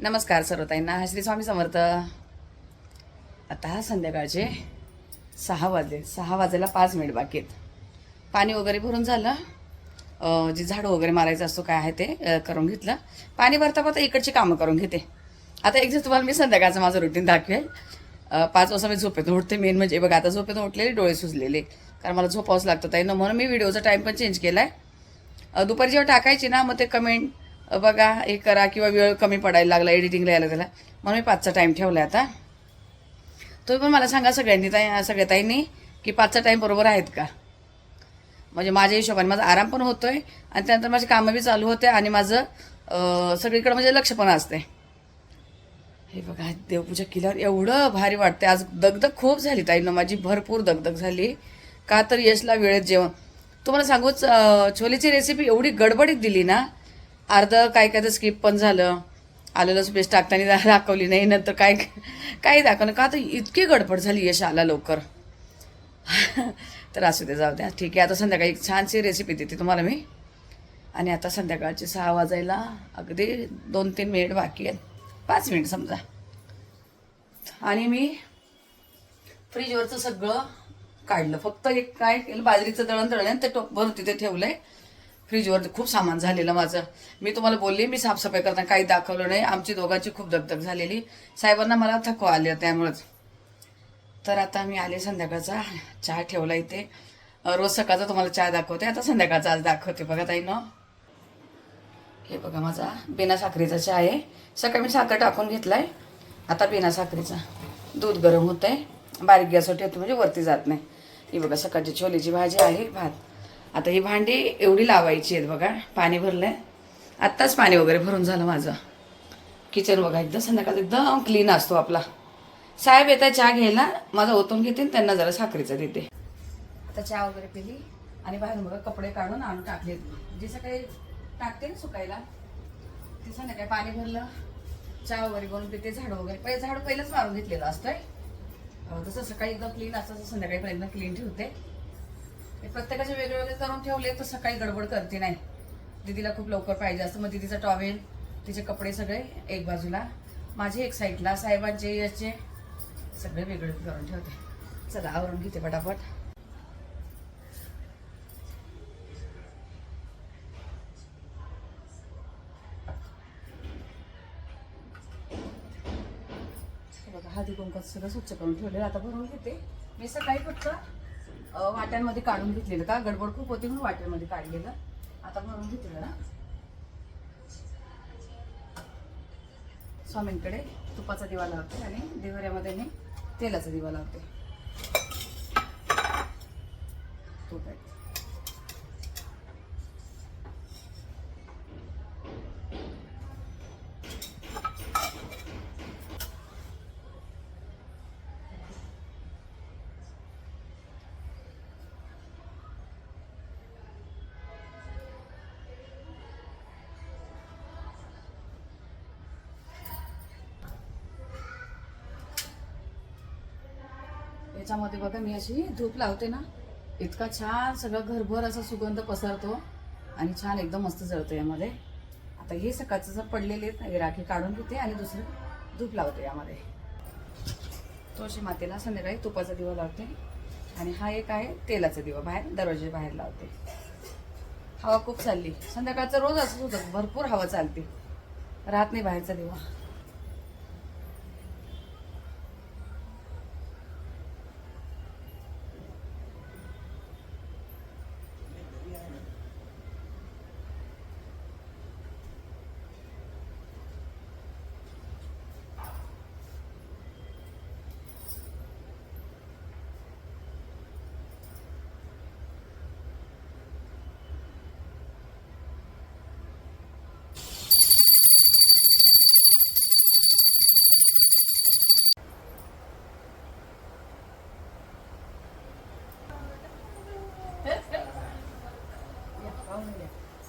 नमस्कार सर्वताईंना. श्री स्वामी समर्थ. आता संध्याकाळचे सहा वाजले. सहा वाजायला पाच मिनिट बाकी आहेत. पाणी वगैरे भरून झालं. जे झाडं वगैरे मारायचं असतो काय आहे ते करून घेतलं. पाणी भरता भरता इकडची कामं करून घेते. आता एक तुम्हाला मी संध्याकाळचं माझं रुटीन दाखवेल. पाच वाजता मी झोपेतून उठते. मेन म्हणजे बघा आता झोपेतून उठलेले डोळे सुजलेले. कारण मला झोपावंच लागतं. ताई म्हणून मी व्हिडिओचा टाईम पण चेंज केला आहे दुपारी जेव्हा टाकायची ना मग ते कमेंट बघा हे करा किंवा वेळ कमी पडायला लागला एडिटिंगला यायला त्याला म्हणून मी पाचचा टाईम ठेवला आता. तुम्ही पण मला सांगा सगळ्यांनी ताई सगळ्या ताईंनी की पाचचा टाईम बरोबर आहेत का? म्हणजे माझ्या हिशोबाने माझा आराम पण होतो आहे आणि त्यानंतर माझी कामं बी चालू होते आणि माझं सगळीकडं म्हणजे लक्ष पण असते हे बघा देवपूजा केल्यावर एवढं भारी वाटते आज दगदग खूप झाली ताईनं. माझी भरपूर दगदग झाली. का तर यशला वेळेत जेवण. तुम्हाला सांगूच छोलीची रेसिपी एवढी गडबडीत दिली ना अर्ध काय काय तर स्किप पण झालं. आलेलंच पेस्ट टाकताना दाखवली नाही नंतर काय काही दाखवलं का तर इतकी गडबड झाली यश आला लवकर. तर असू दे जाऊ द्या. ठीक आहे आता संध्याकाळी एक छानशी रेसिपी देते तुम्हाला मी. आणि आता संध्याकाळचे सहा वाजायला अगदी दोन तीन मिनिट बाकी आहेत. पाच मिनिट समजा. आणि मी फ्रीजवरचं सगळं काढलं. फक्त एक काय केलं बाजरीचं दळण दळण ते टोप भरून तिथे आहे फ्रीजवर खूप सामान झालेलं माझं. मी तुम्हाला बोलले मी साफसफाई करताना काही दाखवलं नाही. आमची दोघांची खूप दगदग झालेली. साहेबांना मला थकवा आले त्यामुळंच. तर आता मी आले संध्याकाळचा चहा ठेवला इथे. रोज सकाळचा तुम्हाला चहा दाखवते आता संध्याकाळचा आज दाखवते. बघा ताई न. हे बघा माझा बिना साखरेचा चहा आहे. सकाळी मी साखर टाकून घेतलाय. आता बिना साखरेचा. दूध गरम होत आहे बारीक गॅसवर ठेवतो म्हणजे वरती जात नाही. ही बघा सकाळची छोलेची भाजी आहे भात. आता ही भांडी एवढी लावायची आहेत बघा पाणी भरलं आहे आत्ताच पाणी वगैरे भरून झालं माझं. किचन बघा एकदम संध्याकाळ एकदम क्लीन असतो आपला. साहेब येतात चहा घ्यायला माझा ओतून घेते त्यांना जरा साखरेचा देते. आता चहा वगैरे पिली आणि बाहेर बघा कपडे काढून आणून टाकले जे सकाळी टाकते ना सुकायला ते संध्याकाळी पाणी भरलं चहा वगैरे बनवून पिते झाडं वगैरे. पहिले झाड पहिलंच मारून घेतलेलं असतंय. तसं सकाळी एकदम क्लीन असतं संध्याकाळी पण एकदम क्लीन ठेवते. हे प्रत्येकाचे वेगळे वेगळे करून ठेवले तर सकाळी गडबड करते नाही. दीदीला खूप लवकर पाहिजे असतं मग दीदीचा टॉवेल तिचे कपडे सगळे एक बाजूला. माझे एक साईडला. साहेबांचे याचे. सगळे वेगळे करून ठेवते. चला आवरून घेते पटापट. हाती बघा हळदी कुंकात सगळं स्वच्छ करून ठेवलेलं. आता भरून घेते. मी सकाळी फक्त वाट्यांमध्ये काढून घेतलेलं का? गडबड खूप होती म्हणून वाट्यांमध्ये काढलेलं. आता भरून घेतलेलं जरा स्वामींकडे तुपाचा दिवा लावते आणि देवऱ्यामध्ये मी तेलाचा दिवा लावते. याच्यामध्ये बघा मी अशी धूप लावते ना इतका छान सगळं घरभर असा सुगंध पसरतो आणि छान एकदम मस्त जळतो यामध्ये. आता हे सकाळचं जर पडलेले आहेत ना, राखी काढून घेते आणि दुसरं धूप लावते यामध्ये. तुळशी मातेला संध्याकाळी तुपाचा दिवा लावते आणि हा एक आहे तेलाचा दिवा बाहेर दरवाजे बाहेर लावते. हवा खूप चालली. संध्याकाळचं रोज असंच होतं भरपूर हवा चालते. राहत नाही बाहेरचा दिवा.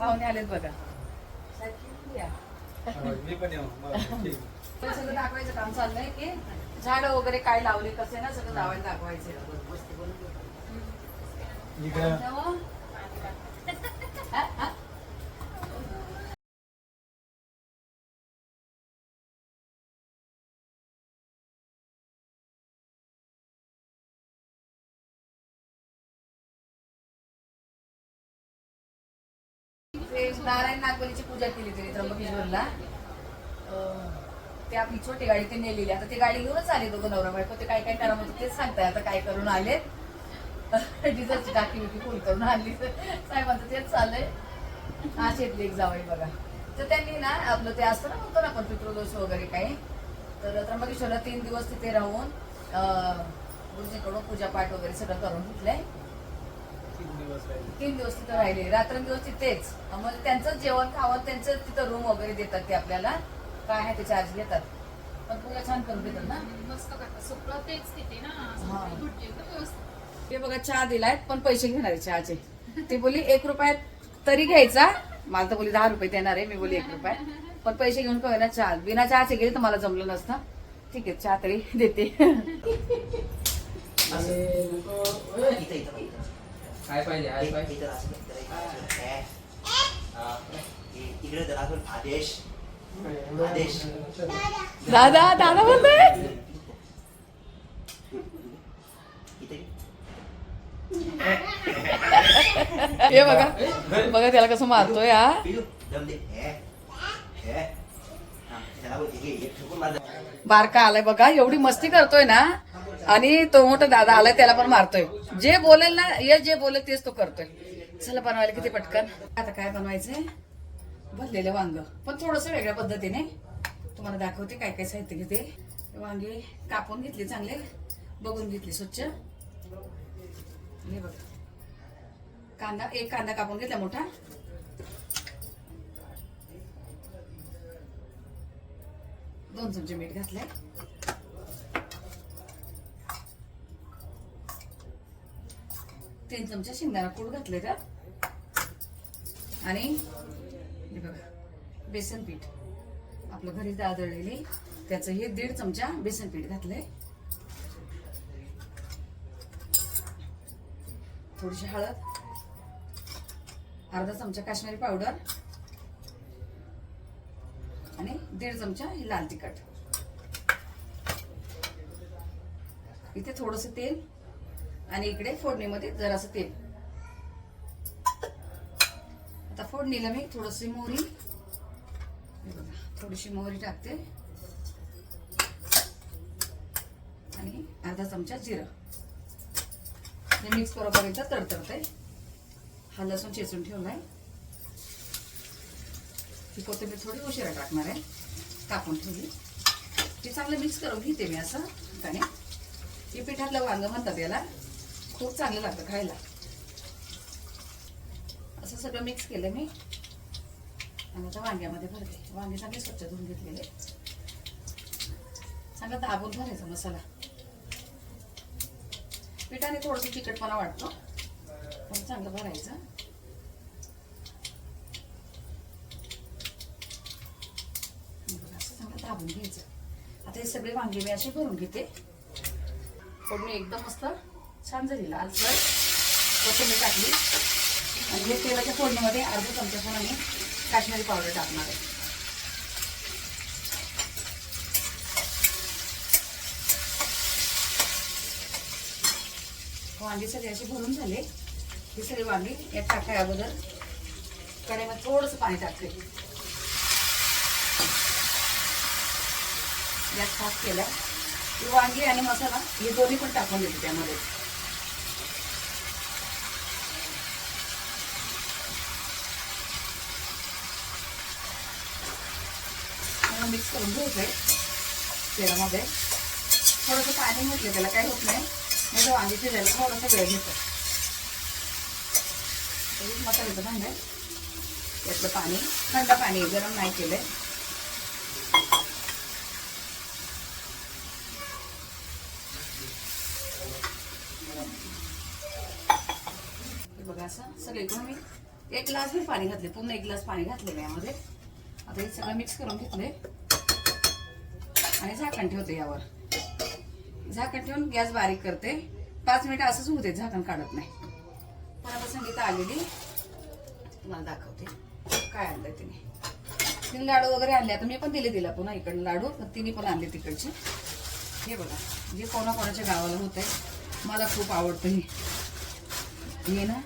पाहुणे आलेत बघा या. मी पण येऊ बरं, ठीक. सगळं दाखवायचं काम चाललंय की झाडं वगैरे काय लावले कसे ना सगळं लावायला दाखवायचं इकडं नारायण पूजा केली तरी त्र्यंबकेश्वरला. ते आपली छोटी गाडी ते नेलेली. आता ती गाडी घेऊनच आले दोघं नवरा बायको. ते काय काय करा म्हणजे तेच सांगताय. आता काय करून आले? डिझलची टाकी बिकी फुल करून आणली. साहेबांचं तेच चाललंय. हा शेतली एक जावई बघा. तर त्यांनी ना आपलं ते असतं ना म्हणतो ना आपण पितृदोष वगैरे काही. तर त्र्यंबकेश्वरला तीन दिवस तिथे राहून अं, गुरुजीकडून पूजापाठ वगैरे सगळं करून घेतलंय. तीन दिवस राहिले. तीन दिवस तिथं राहिले. रात्रंदिवस तिथेच. म्हणजे त्यांचं जेवण खावण त्यांचं तिथं रूम वगैरे देतात ते आपल्याला. काय आहे ते चार्ज घेतात. पण पूजा छान करून देतात ना? मस्त करतात. सगळं तेच तिथे ना? हा. सगळी भटजी एकदम व्यवस्थित. ते बघा चहा दिलाय पण पैसे घेणार आहे चहाचे. ती बोली एक रुपयात तरी घ्यायचा. मला तर बोली दहा रुपये देणार आहे. मी बोली एक रुपये पण पैसे घेऊन ना चहा. बिना चहाचे गेले तर मला जमलं नसतं. ठीक आहे चहा तरी देते. इथं इथं इथं. पाहिजे पाहिजे. इथं असं आदेश. आदेश. दादा दादा बोलतोय? हे बघा बघा त्याला कसं मारतोय हा. हे हे. हा, हे, हे. बारका आलाय बघा एवढी मस्ती करतोय ना. आणि तो मोठा दादा आलाय त्याला पण मारतोय. जे बोलेल ना ये जे बोलेल तेच तो करतोय. चला बनवायला किती पटकन. आता काय बनवायचंय? भरलेलं वांग. पण थोडस वेगळ्या पद्धतीने. तुम्हाला दाखवते काय काय साहित्य घेते. वांगे कापून घेतले चांगले. बघून घेतले स्वच्छ. हे बघ. कांदा एक कांदा कापून घेतला मोठा. दोन चमचे मीठ घातलंय. तीन चमचे शेंगदाणा कूट घातले का आणि बघा बेसन पीठ. आपलं घरी दादळलेली त्याचं हे दीड चमचा बेसन पीठ घातलंय. थोडीशी हळद अर्धा चमचा काश्मीरी पावडर आणि दीड चमचा हे लाल तिखट. इथे थोडस तेल आणि इकडे फोडणीमध्ये जरासं तेल. आता फोडणीला मी थोडीशी मोहरी बघा थोडीशी मोहरी टाकते. आणि अर्धा चमचा जिरं. हे मिक्स करोपर्यंत आहे हा लसूण चेचून ठेवलाय. ही कोथिंबीर थोडी उशिरा टाकणार आहे. कापून ठेवली. ती चांगलं मिक्स करून घेते मी असं. त्याने हे पिठातलं वांग म्हणतात याला. खूप चांगलं लागतं खायला. असं सगळं मिक्स केलं मी. आणि आता वांग्यामध्ये भरते. वांगे चांगले स्वच्छ धुवून घेतलेले. चांगला दाबून भरायचा मसाला. पिठाने थोडंसं तिखटपणा वाटतो पण चांगलं भरायचं. असं चांगलं दाबून घ्यायचं. आता हे सगळे वांगे मी असे भरून घेते. फोडणी एकदम मस्त छान झाली लालसर कोथिंबीर टाकली. आणि हे तेलाच्या फोडणीमध्ये अर्धा चमचा पण आम्ही काश्मीरी पावडर टाकणार आहे. हो, वांगी सगळे असे भरून झाले. हे सगळे वांगी यात टाकाय अगोदर. कड्यामध्ये थोडंसं पाणी टाकते. यात फास्ट केला. वांगी आणि मसाला हे दोन्ही पण टाकून देते त्यामध्ये. मिक्स करून घ्यायचंय तेलामध्ये. थोडंसं पाणी म्हटलं त्याला काही होत नाही. नाही तर वांगी शिजायला थोडंसं वेळ घेतो. मसाल्याचं भांड आहे त्यातलं पाणी थंड पाणी गरम नाही केलंय. आहे बघा असं सगळीकडून मी एक ग्लास मी पाणी घातले पूर्ण एक ग्लास पाणी घातलेलं यामध्ये. आता हे सगळं मिक्स करून घेतले आणि झाकण ठेवते यावर. झाकण ठेवून गॅस बारीक करते. पाच मिनिटं असंच होऊ झाकण काढत नाही. पण आता संगीता आलेली. तुम्हाला दाखवते. काय आणलंय तिने. तिने लाडू वगैरे आणले. आता मी पण दिले तिला पुन्हा इकडे लाडू पण तिने पण आणले तिकडचे. हे बघा जे कोणाकोणाच्या गावाला होत आहे मला खूप आवडतं हे. हे ना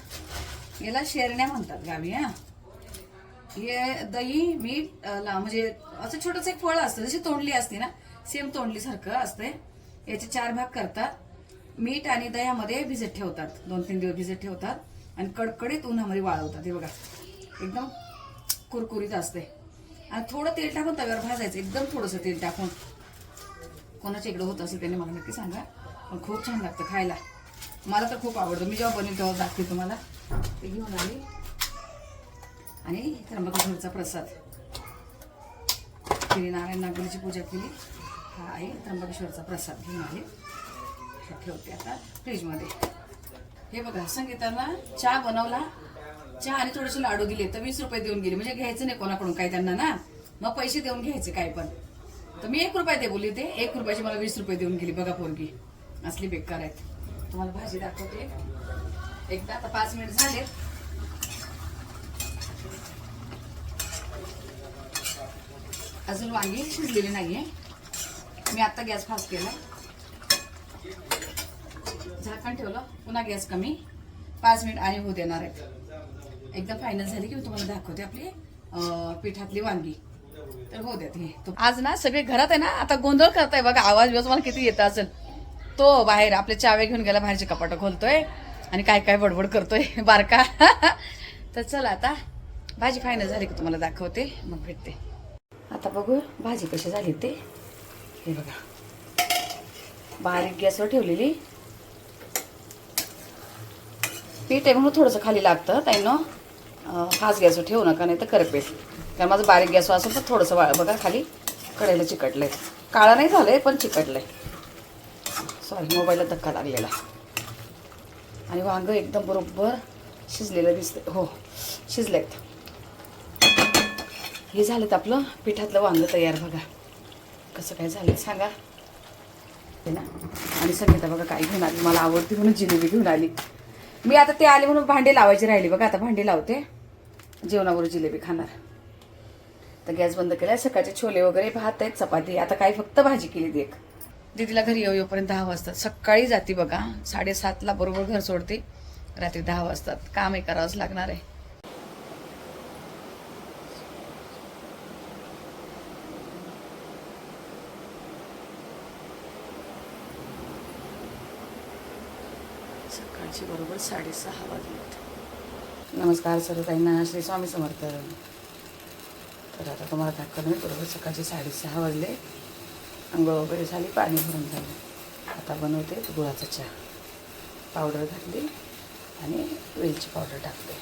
याला शेरण्या म्हणतात गावी हा. हे दही मीठ ला- म्हणजे असं छोटंसं एक फळ असतं जशी तोंडली असते ना सेम तोंडलीसारखं असते याचे चार भाग करतात. मीठ आणि दह्यामध्ये भिजत ठेवतात. दोन तीन दिवस भिजत ठेवतात. आणि कडकडीत उन्हामध्ये वाळवतात. हे बघा. एकदम कुरकुरीत असते आणि थोडं तेल टाकून तव्यावर भाजायचं. एकदम थोडंसं तेल टाकून. कोणाच्या इकडं होत असेल त्याने मला नक्की सांगा. पण खूप छान लागतं खायला. मला तर खूप आवडतं. मी जेव्हा बनवेल तेव्हा दाखते तुम्हाला. ते घेऊन आली. आणि त्र्यंबकेश्वरचा प्रसाद. केली नारायण नागरीची पूजा केली. हा आहे. त्र्यंबकेश्वरचा प्रसाद घेऊन आले. ठेवते आता फ्रीजमध्ये. हे बघा संगीताला चहा बनवला. चहा आणि थोडेसे लाडू दिले तर वीस रुपये देऊन गेले. म्हणजे घ्यायचं नाही कोणाकडून काय त्यांना ना? मग पैसे देऊन घ्यायचे काय पण. तर मी एक रुपये दे बोलली ते एक रुपयाची मला वीस रुपये देऊन गेली. बघा पोरगी. असली बेकार आहेत. तुम्हाला भाजी दाखवते. एकदा आता पाच मिनिट झाले. अजून वांगी शिजलेली नाहीये. मी आता गॅस फास्ट केला झाकण ठेवलं पुन्हा गॅस कमी. पाच मिनिट आणि होऊ देणार आहेत एकदम फायनल झाली की मी तुम्हाला दाखवते आपली पिठातली वांगी. तर होऊ देते तो- आज ना सगळे घरात आहे ना आता गोंधळ करताय बघा आवाज बिवाज मला किती येत असेल. तो बाहेर आपले चावे घेऊन गेला बाहेरचे कपाट खोलतोय आणि काय काय बडबड करतोय बारका. तर चला आता भाजी फायनल झाली की तुम्हाला दाखवते मग भेटते. आता बघू भाजी कशी झाली ते. हे बघा. बारीक गॅसवर ठेवलेली. पीठ आहे म्हणून थोडंसं खाली लागतं ताईनं. फास्ट गॅसवर ठेवू नका नाही तर करपेट कारण माझं बारीक गॅसवर असं तर थोडंसं वा बघा खाली कडेला आहे काळा नाही झालं आहे पण चिकटलं आहे सॉरी मोबाईलला धक्का लागलेला. आणि वांग एकदम बरोबर शिजलेलं दिसतं हो शिजलेत हे झालं आपलं पिठातलं वांगं तयार बघा. कसं काय झालं? सांगा. ते ना. आणि संगीता बघा काय घेऊन आली. मला आवडती म्हणून जिलेबी घेऊन आली. मी आता ते आले म्हणून भांडे लावायची राहिली. बघा आता भांडे लावते. जेवणावर जिलेबी खाणार. तर गॅस बंद केला सकाळचे छोले वगैरे भात आहेत चपाती आता काही फक्त भाजी केली ती एक. दीदीला घरी येऊ येऊपर्यंत दहा वाजतात. सकाळी जाते बघा. साडेसातला बरोबर घर सोडते. रात्री दहा वाजतात. काम हे करावंच लागणार आहे. बरोबर साडेसहा वाजले नमस्कार सर्वताईंना श्री स्वामी समर्थ. तर आता तुम्हाला काय मी बरोबर सकाळचे साडेसहा वाजले. अंघोळ वगैरे झाली पाणी भरून झालं. आता बनवते गुळाचा चहा. पावडर घातली आणि वेलची पावडर टाकते.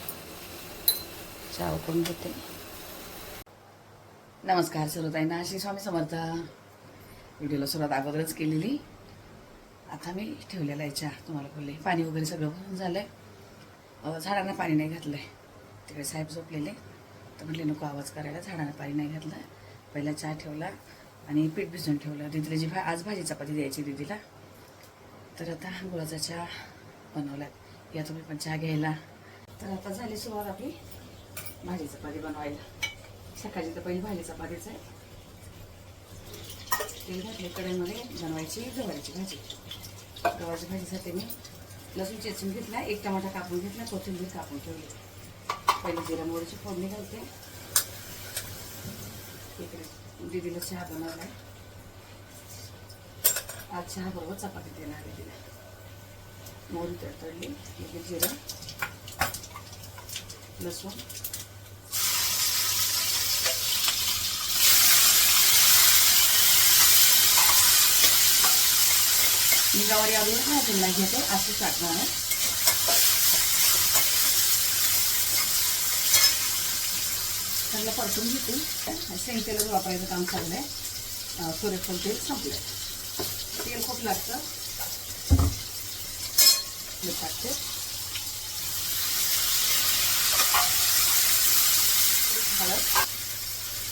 चहा उकळून घेते. नमस्कार सर्वताईंना श्री स्वामी समर्थ. व्हिडिओला सुरुवात अगोदरच केलेली. आता मी ठेवलेला आहे चहा तुम्हाला बोलले. पाणी वगैरे सगळं भरून झालं आहे झाडांना पाणी नाही घातलं आहे तिकडे साहेब झोपलेले. तर म्हटले नको आवाज करायला झाडांना पाणी नाही घातलं पहिला चहा ठेवला आणि पीठ भिजून ठेवलं. दिदीला जी भा आज भाजी चपाती द्यायची दिदीला. तर आता गुळाचा चहा बनवला या तुम्ही पण चहा घ्यायला. तर आता झाली सुरुवात आपली. भाजी चपाती बनवायला. सकाळची तर पहिली भाजी चपातीच आहे. तेल घातले कढईमध्ये बनवायची गव्हाची भाजी. गव्हाची भाजीसाठी मी लसूण चेचून घेतला एक टमाटा कापून घेतला कोथिंबीर कापून ठेवली. पहिले जिरा मोहरीची फोडणी घालते. इकडे दीदीला चहा बनवला आज चहा बरोबर चपाती देणार आहे तिला. मोहरी तडतडली इकडे जिरा लसूण मी गवारी अगोदर भाजून घेते असं टाकणार आहे. चांगलं परतून घेते. शेंगतेलच वापरायचं काम चाललंय अं, सूर्यफूल तेल संपलं तेल खूप लागतं. टाकते. हळद.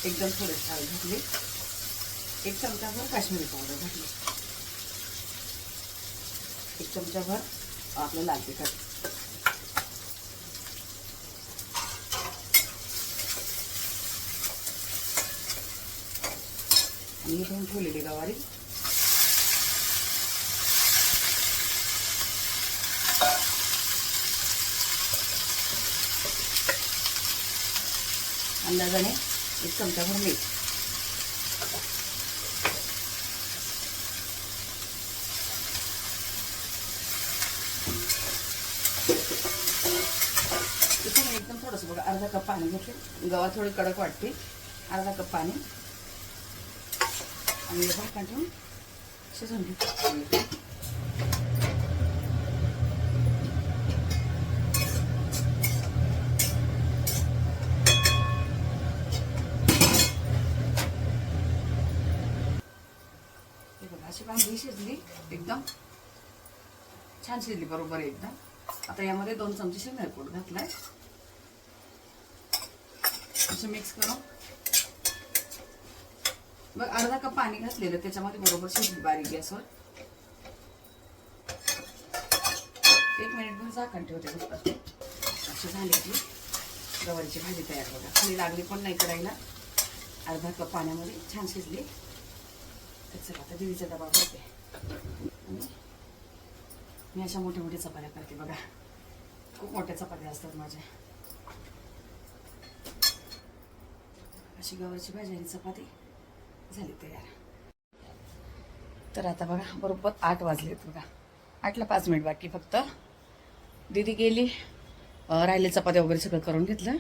एकदम थोडे हळद घातली. एक चमचाभर काश्मीरी पावडर घातली. एक चमचाभर आपलं लाल तिखट. आणि ही धुवून ठेवलेली गवारी. अंदाजाने एक चमचाभर मीठ. एकदम थोडंसं बघा अर्धा कप पाणी घेते. गव्हा थोडी कडक वाटते. अर्धा कप पाणी. आणि भाकण ठेवून शिजवून घेऊ बघा अशी भाजी शिजली एकदम. छान शिजली बरोबर एकदम. आता यामध्ये दोन चमचे शेंगदाणे घातलाय. असं मिक्स करून. बघ अर्धा कप पाणी घातलेलं त्याच्यामध्ये बरोबर शिजली बारीक गॅसवर. एक मिनिटभर झाकण ठेवते फक्त. अशी झाली की गवारीची भाजी तयार बघा खाली लागली पण नाही करायला. अर्धा कप पाण्यामध्ये छान शिजली. तर चला आता दिदीचा डबा भरते. मी अशा मोठ्या मोठ्या चपात्या करते बघा. खूप मोठ्या चपात्या असतात माझ्या. अशी गव्हाची भाजी आणि चपाती झाली तयार. तर आता बघा बरोबर आठ वाजलेत बघा. आठला पाच मिनिट बाकी फक्त. दीदी गेली राहिले चपात्या वगैरे सगळं करून घेतलं.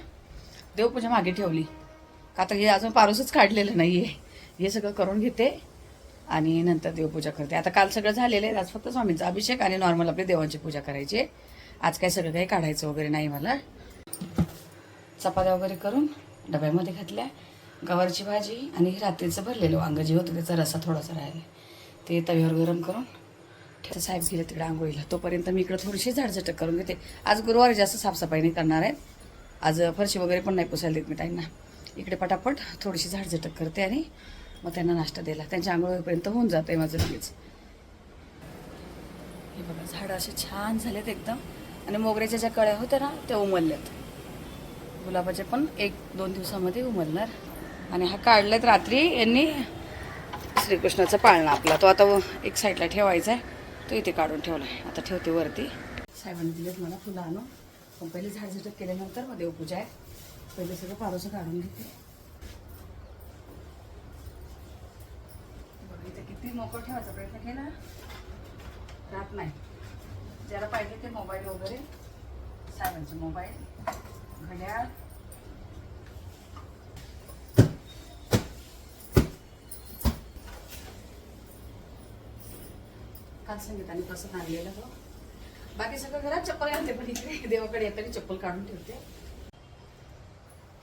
देवपूजा मागे ठेवली. का तर हे अजून पारोसच काढलेलं नाही आहे हे सगळं करून घेते आणि नंतर देवपूजा करते. आता काल सगळं झालेलं आहे आज फक्त स्वामींचा अभिषेक आणि नॉर्मल आपली देवांची पूजा करायची आहे. आज काय सगळं काही काढायचं वगैरे नाही मला. चपात्या वगैरे करून डब्यामध्ये घातल्या. गवारची भाजी आणि रात्रीचं भरलेलं वांगं जे होतं त्याचा रसा थोडासा राहिला. ते तव्यावर गरम करून ठेवलं. साहेब गेले तिकडे आंघोळीला. तोपर्यंत मी इकडं थोडीशी झाडझटक करून घेते. आज गुरुवारी जास्त साफसफाई नाही करणार आहे. आज फरशी वगैरे पण नाही पुसायला देत मी त्यांना इकडे पटापट थोडीशी झाडझटक करते आणि मग त्यांना नाश्ता दिला त्यांच्या आंघोळ होईपर्यंत होऊन जाते माझं लगेच. हे बघा झाडं असे छान झालेत एकदम. आणि मोगऱ्याच्या ज्या कळ्या होत्या ना त्या उमलल्यात. गुलाबाचे पण एक दोन दिवसामध्ये उमलणार. आणि हा काढलात रात्री यांनी श्रीकृष्णाचा पाळणा आपला. तो आता व- एक साईडला ठेवायचा आहे तो इथे काढून ठेवला आहे आता ठेवते वरती. साहेबांनी दिलेत मला फुलं आणून पण पहिले झाडझटक केल्यानंतर मग देवपूजा आहे. पहिले सगळं पारोसं काढून घेते. इथे किती मोकळं ठेवायचा प्रयत्न केला. राहत नाही. ज्याला पाहिजे ते मोबाईल वगैरे. साहेबांचे मोबाईल घड्याळ. काल संगीताने कसं आणलेलं हो. बाकी सगळं घरात चप्पल घालते पण इकडे देवाकडे येताना चप्पल काढून ठेवते.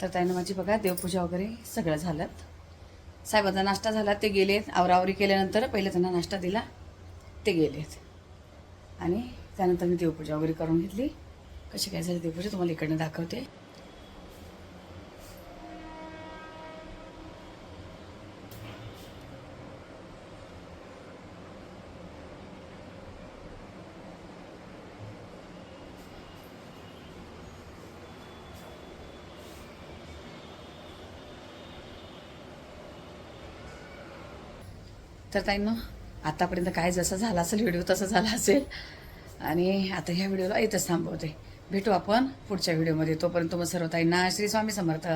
तर त्यानं माझी बघा देवपूजा वगैरे सगळं झालं. साहेबांचा नाश्ता झाला ते गेलेत. आवरावरी केल्यानंतर पहिले त्यांना नाश्ता दिला ते गेलेत. आणि त्यानंतर मी देवपूजा वगैरे करून घेतली. कशी काय झाली देवपूजा तुम्हाला इकडनं दाखवते. तर ताईंनो आतापर्यंत काय जसं झाला असेल व्हिडिओ तसा झाला असेल. आणि आता ह्या व्हिडिओला इथंच थांबवते. भेटू आपण पुढच्या व्हिडिओमध्ये. तोपर्यंत मग सर्व ताईंना श्री स्वामी समर्थ.